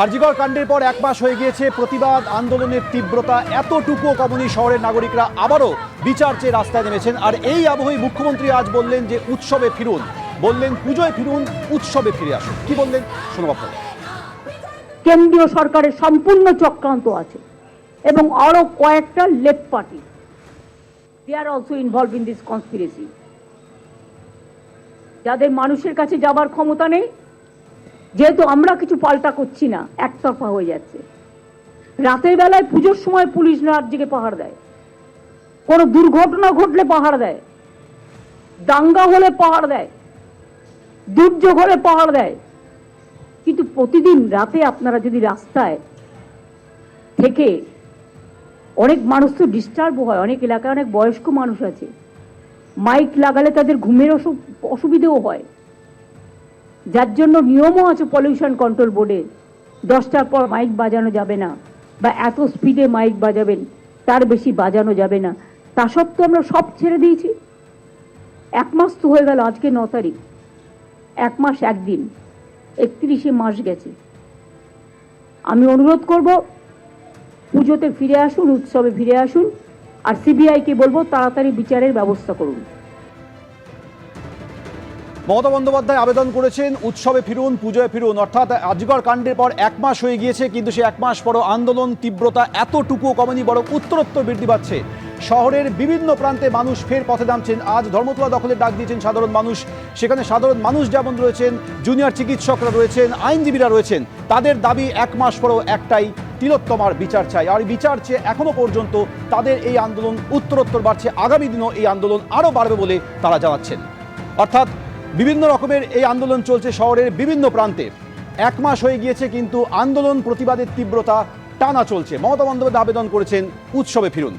আরজিগড় কাণ্ডের পর এক মাস হয়ে গিয়েছে প্রতিবাদ, আন্দোলনের তীব্রতা। এতটুকুও কমনি শহরের নাগরিকরা আবারও বিচার চেয়ে রাস্তায় নেমেছেন। আর এই আবহেই মুখ্যমন্ত্রী আজ বললেন যে, উৎসবে ফিরুন। বললেন, পুজোয় ফিরুন, উৎসবে ফিরে আসুন। কি বললেন? শোনো আপনাদের কেন্দ্রীয় সরকারের সম্পূর্ণ চক্রান্ত আছে এবং আরও কয়েকটা left party. They are also involve in this conspiracy যাদের মানুষের কাছে যাবার ক্ষমতা নেই যেহেতু আমরা কিছু পাল্টা করছি না, একতরফা হয়ে যাচ্ছে। রাতের বেলায় পুজোর সময় পুলিশ জেগে পাহাড় দেয়। কোনো দুর্ঘটনা ঘটলে পাহাড় দেয়। দাঙ্গা হলে পাহাড় দেয়। দুর্যোগ হলে পাহাড় দেয়। কিন্তু প্রতিদিন রাতে আপনারা যদি রাস্তায় থেকে অনেক মানুষ তো ডিস্টার্ব হয়, অনেক এলাকায় অনেক বয়স্ক মানুষ আছে। মাইক লাগালে তাদের ঘুমের অসু- অসুবিধেও হয়। যার জন্য নিয়মও আছে পলিউশন কন্ট্রোল বোর্ডে দশটার পর মাইক বাজানো যাবে না, বা এত স্পিডে মাইক বাজাবেন, তার বেশি বাজানো যাবে না। তা সত্ত্বেও আমরা সব ছেড়ে দিয়েছি। এক মাস তো হয়ে গেল, আজকে ন তারিখ। এক মাস একদিন, একত্রিশে মাস গেছে। আমি অনুরোধ করব, পুজোতে ফিরে আসুন, উৎসবে ফিরে আসুন, আর সিবিআইকে বলব, তাড়াতাড়ি বিচারের ব্যবস্থা করুন। মমতা বন্দ্যোপাধ্যায় আবেদন করেছেন, উৎসবে ফিরুন, পুজোয় ফিরুন। অর্থাৎ আজগড় কাণ্ডের পর এক মাস হয়ে গিয়েছে, কিন্তু সে এক মাস পরও আন্দোলন, তীব্রতা এতটুকুও কমেনি, বরং উত্তরোত্তর বৃদ্ধি পাচ্ছে। শহরের বিভিন্ন প্রান্তে মানুষ ফের পথে নামছেন। আজ ধর্মতলা দখলের ডাক দিয়েছেন সাধারণ মানুষ। সেখানে সাধারণ মানুষ যেমন রয়েছেন, জুনিয়র চিকিৎসকরা রয়েছেন, আইনজীবীরা রয়েছেন, তাদের দাবি এক মাস পরও একটাই, তিলোত্তমার বিচার চাই। আর বিচার চেয়ে এখনও পর্যন্ত, তাদের এই আন্দোলন উত্তরোত্তর বাড়ছে। আগামী দিনও এই আন্দোলন আরও বাড়বে বলে তারা জানাচ্ছেন। অর্থাৎ বিভিন্ন রকমের এই আন্দোলন চলছে শহরের বিভিন্ন প্রান্তে। এক মাস হয়ে গিয়েছে কিন্তু আন্দোলন প্রতিবাদের তীব্রতা টানা চলছে। মমতা বন্দ্যোপাধ্যায় আবেদন করেছেন, উৎসবে ফিরুন।